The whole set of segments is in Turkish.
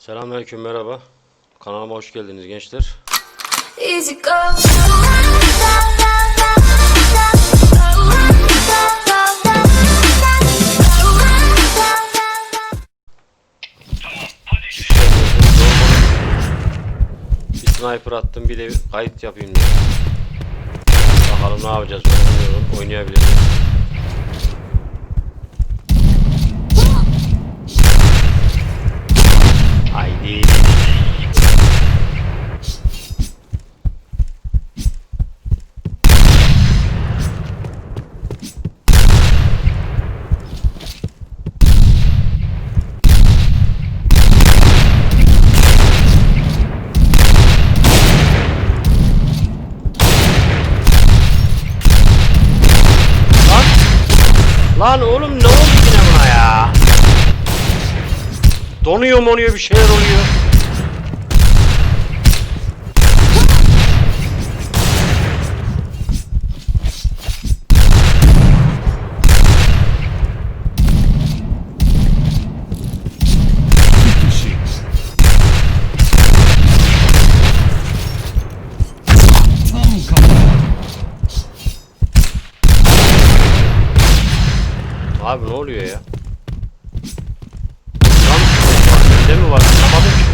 Selamünaleyküm merhaba. Kanalıma hoş geldiniz gençler. Bir sniper attım bir de kayıt yapayım diye. Bakalım ne yapacağız ben. Oynayabiliriz. Haydi. Lan. Lan oğlum ne oldu yine buna ya? Donuyor monuyor bir şeyler oluyor. Abi ne oluyor ya? Lan bende mi var anlamadım ki.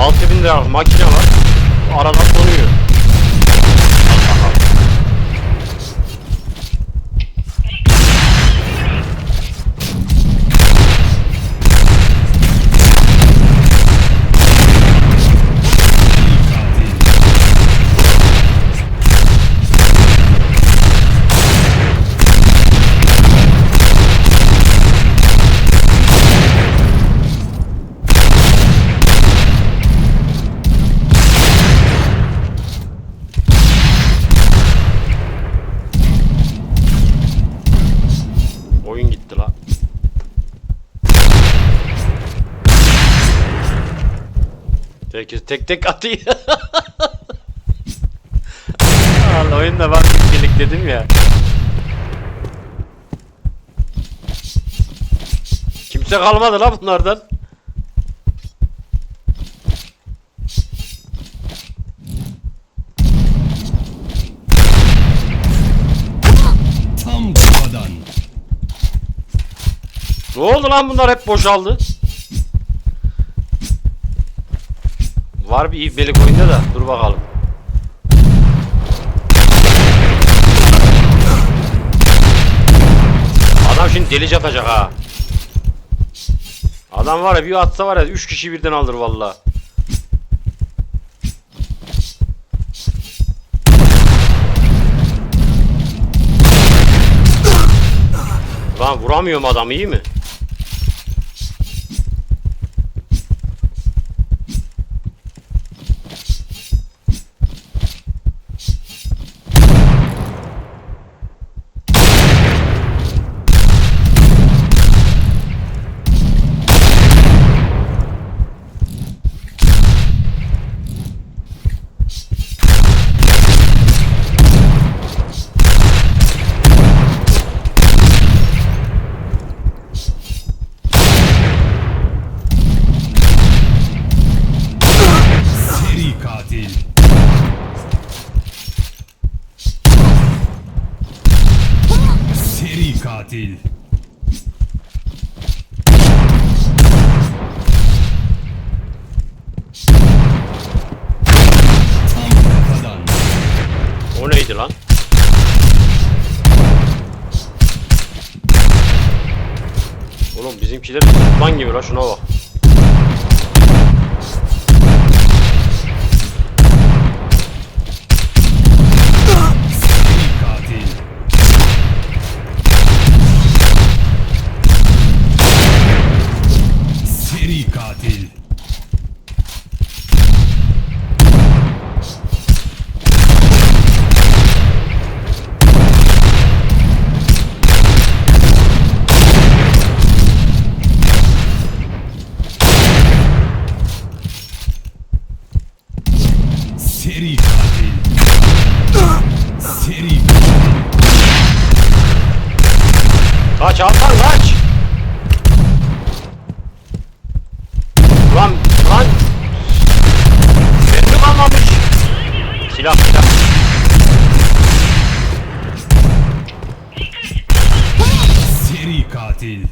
6000 lira makine var. Arada donuyor. Herkes tek tek atıyor. Allah oyunda var birlik dedim ya. Kimse kalmadı la bunlardan. Tam kafadan. Ne oldu lan bunlar hep boşaldı. Var bir ibnelik oyunda da dur bakalım. Adam şimdi delice atacak ha. Adam var ya bir atsa var ya 3 kişi birden alır valla. Lan vuramıyorum adam iyi mi? Seri katil. Seri katil. O neydi lan? Oğlum bizimkiler lan gibi la şuna bak. Katil. Seri katil. Seri katil. Kaç Altan kaç. Katil.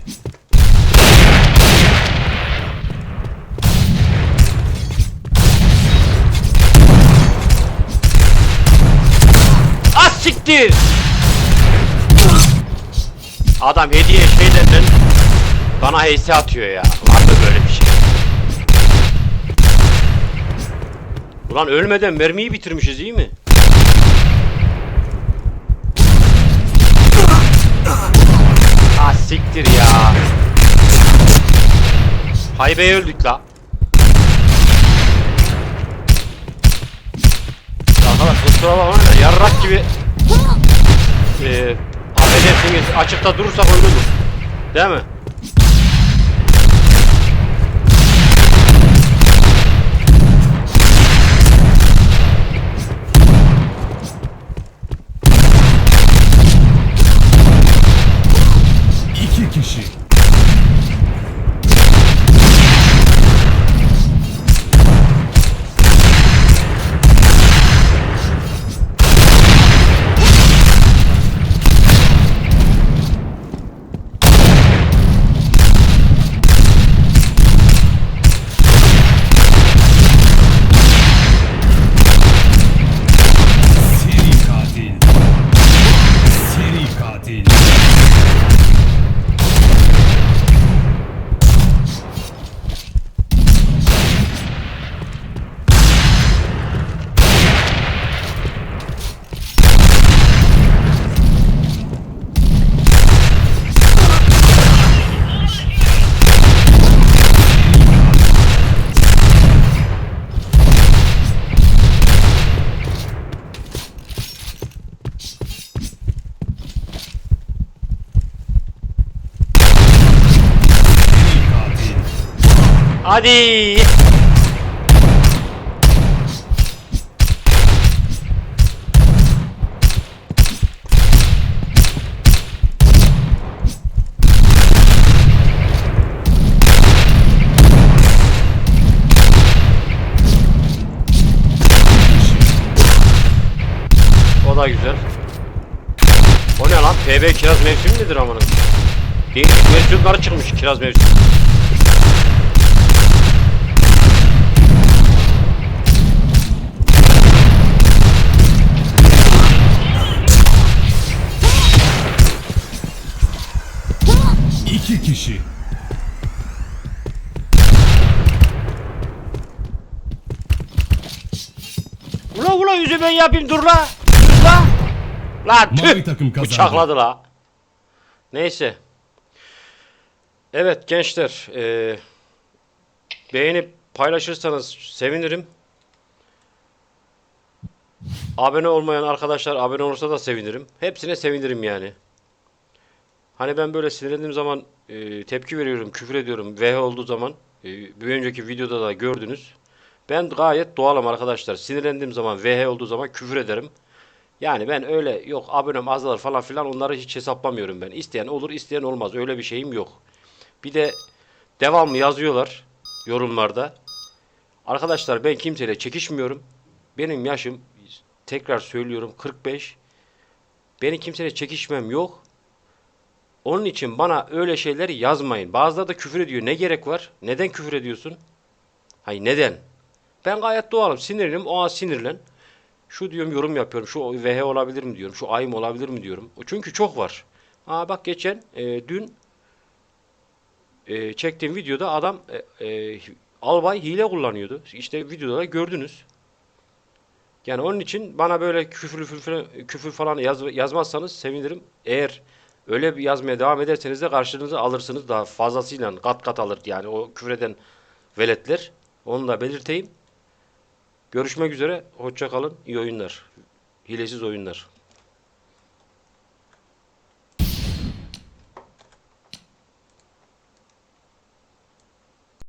Az siktir. Adam hediye şeylerden bana heyse atıyor ya. Var mı böyle bir şey? Ulan ölmeden mermiyi bitirmişiz iyi mi? Siktir ya. Haybe'ye öldük la. Arkadaş kusura bakmayın da yarrak gibi eee affedersiniz açıkta durursak ölürüz. Değil mi? Hadi. O da güzel. O ne lan? PB kiraz mevsimi nedir amına? Değişik versiyonları çıkmış kiraz mevsimi. İki kişi. Ula ula yüzü ben yapayım dur la. Dur la. La Mavi tüh. takım kazandı. Bıçakladı la. Neyse. Evet gençler. eee beğenip paylaşırsanız sevinirim. Abone olmayan arkadaşlar abone olursa da sevinirim. Hepsine sevinirim yani. Hani ben böyle sinirlendiğim zaman e, tepki veriyorum, küfür ediyorum. VH olduğu zaman e, bir önceki videoda da gördünüz. Ben gayet doğalım arkadaşlar. Sinirlendiğim zaman VH olduğu zaman küfür ederim. Yani ben öyle yok abonem azalır falan filan onları hiç hesaplamıyorum ben. İsteyen olur, isteyen olmaz. Öyle bir şeyim yok. Bir de devamlı yazıyorlar yorumlarda. Arkadaşlar ben kimseyle çekişmiyorum. Benim yaşım tekrar söylüyorum 45. Benim kimseyle çekişmem yok. Onun için bana öyle şeyler yazmayın. Bazıları da küfür ediyor. Ne gerek var? Neden küfür ediyorsun? Hayır neden? Ben gayet doğalım. Sinirliyim. O an sinirlen. Şu diyorum yorum yapıyorum. Şu VH olabilir mi diyorum. Şu ayım olabilir mi diyorum. Çünkü çok var. Aa bak geçen e, dün e, çektiğim videoda adam e, e, albay hile kullanıyordu. İşte videoda da gördünüz. Yani onun için bana böyle küfür, küfür, küfür falan yaz, yazmazsanız sevinirim. Eğer öyle bir yazmaya devam ederseniz de karşılığınızı alırsınız daha fazlasıyla kat kat alır yani o küfreden veletler. Onu da belirteyim. Görüşmek üzere. Hoşça kalın. İyi oyunlar. Hilesiz oyunlar.